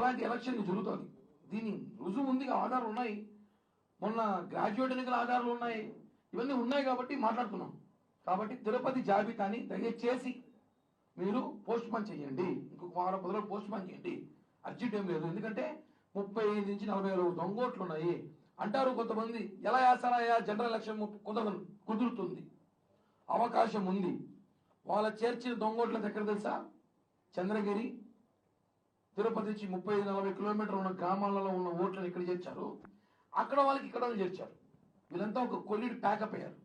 అలాంటి ఎలక్షన్ జరుగుతుంది. దీని రుజువు ఉంది ఆధారాలు ఉన్నాయి. మొన్న గ్రాడ్యుయేట్ ఎన్నికల ఆధారాలు ఉన్నాయి. ఇవన్నీ ఉన్నాయి కాబట్టి మాట్లాడుతున్నాం. కాబట్టి తిరుపతి జాబితాని దయచేసి మీరు పోస్ట్ పోన్ చేయండి. ఇంకొక వారం పది రోజులు పోస్ట్ పోన్ చేయండి. అర్జెంట్ ఏం లేదు. ఎందుకంటే ముప్పై ఐదు నుంచి నలభై వేల దొంగోట్లు ఉన్నాయి. అంటారు కొంతమంది ఎలా వేస్తారా జనరల్ ఎలక్షన్ కుదరదు కుదురుతుంది. అవకాశం ఉంది. వాళ్ళ చేర్చిన దొంగోట్ల దగ్గర తెలుసా? చంద్రగిరి తిరుపతి నుంచి ముప్పై ఐదు నలభై కిలోమీటర్లు ఉన్న గ్రామాలలో ఉన్న ఓట్లను ఇక్కడ చేర్చారు? అక్కడ వాళ్ళకి ఇక్కడ చేర్చారు. వీళ్ళంతా ఒక కొల్లిడి ప్యాకప్ అయ్యారు.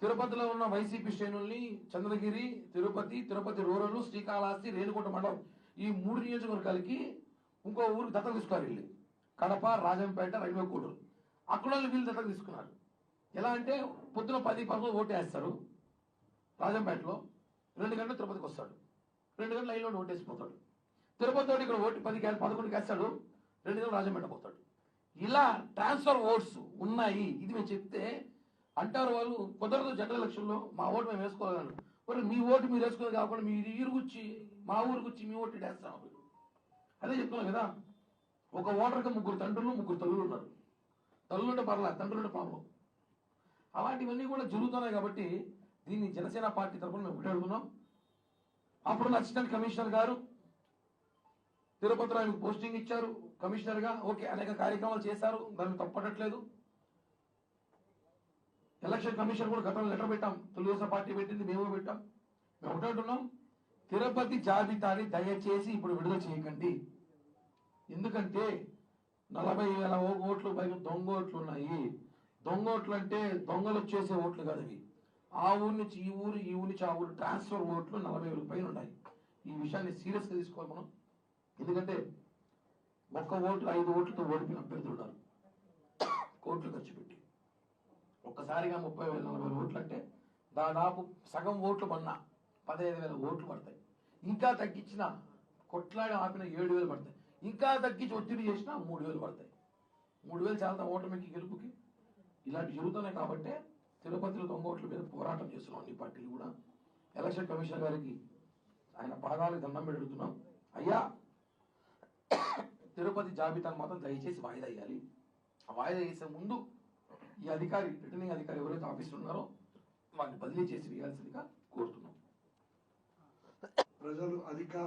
తిరుపతిలో ఉన్న వైసీపీ శ్రేణుల్ని చంద్రగిరి తిరుపతి తిరుపతి రూరల్ శ్రీకాళహస్తి రేణుకుంట మండలం ఈ మూడు నియోజకవర్గాలకి ఇంకో ఊరికి దత్తత తీసుకున్నారు వెళ్ళి. కడప రాజంపేట రైల్వే కూడూరు అక్కడ వీళ్ళు దత్తత తీసుకున్నారు. ఎలా అంటే పొద్దున పది పదకొండు ఓటు వేస్తారు రాజంపేటలో. రెండు గంటలు తిరుపతికి వస్తాడు. రెండు గంటలు లైన్లో ఓటేసిపోతాడు తిరుపతి ఇక్కడ ఓటు పది కా- పదకొండు వేస్తాడు రెండు గంటలు రాజంపేట పోతాడు. ఇలా ట్రాన్స్ఫర్ ఓట్స్ ఉన్నాయి. ఇది మేము చెప్తే అంటారు వాళ్ళు కుదరదు జనరల్ ఎలక్షన్లో మా ఓటు మేము వేసుకోగలను మరి మీ ఓటు మీరు వేసుకోవాలి కాకుండా మీరు ఈరుగుచ్చి మా ఊరికి మీ ఓటు వేస్తాం అదే చెప్తున్నాం కదా. ఒక ఓటర్కి ముగ్గురు తండ్రులు ముగ్గురు తల్లులు ఉన్నారు. తల్లులు ఉంటే పర్లా తండ్రులు ఉంటే పాపం. అలాంటివన్నీ కూడా జరుగుతున్నాయి కాబట్టి దీన్ని జనసేన పార్టీ తరఫున మేము ఒకటే అడుగుతున్నాం అప్పుడు అసిస్టెంట్ కమిషనర్ గారు తిరుపతిలో ఆయనకు పోస్టింగ్ ఇచ్చారు కమిషనర్గా. ఓకే అనేక కార్యక్రమాలు చేశారు దాన్ని తప్పట్లేదు ఎలక్షన్ కమిషన్ కూడా గతంలో లెటర్ పెట్టాం. తెలుగుదేశం పార్టీ పెట్టింది మేము పెట్టాం. మేము ఒకటంటున్నాం తిరుపతి జాబితాని దయచేసి ఇప్పుడు విడుదల చేయకండి. ఎందుకంటే నలభై వేల ఓ- ఓట్లు పైగా దొంగ ఓట్లు ఉన్నాయి. దొంగ ఓట్లు అంటే దొంగలు వచ్చేసే ఓట్లు కాదు అవి. ఆ ఊరి నుంచి ఈ ఊరు ఈ ఊరి నుంచి ఆ ఊరు ట్రాన్స్ఫర్ ఓట్లు నలభై వేల పైన ఉన్నాయి. ఈ విషయాన్ని సీరియస్గా తీసుకోవాలి మనం. ఎందుకంటే ఒక్క ఓట్లు ఐదు ఓట్లతో ఓడిపిన అభ్యర్థులు ఉన్నారు. కోట్లు ఖర్చు పెట్టి. ఒక్కసారిగా ముప్పై వేల నలభై వేల ఓట్లు అంటే దాదాపు సగం ఓట్లు పడినా పదహైదు వేల ఓట్లు పడతాయి. ఇంకా తగ్గించిన కొట్లాడి ఆపిన ఏడు వేలు పడతాయి. ఇంకా తగ్గించి ఒత్తిడి చేసినా మూడు వేలు పడతాయి. మూడు వేలు చాలా ఓటమికి గెలుపుకి ఇలాంటి జరుగుతున్నాయి కాబట్టి తిరుపతిలో దొంగ ఓట్ల మీద పోరాటం చేస్తున్నాం అన్ని పార్టీలు కూడా. ఎలక్షన్ కమిషనర్ గారికి ఆయన పాదాలకు దండం పెడుతున్నాం. అయ్యా తిరుపతి జాబితాను మాత్రం దయచేసి వాయిదా వేయాలి. ఆ వాయిదా వేసే ముందు ఈ అధికారి రిటర్నింగ్ అధికారి ఎవరైతే ఆఫీసులు ఉన్నారో వారిని బదిలీ చేసి వేయాల్సిందిగా కోరుతున్నాం. ప్రజలు అధికార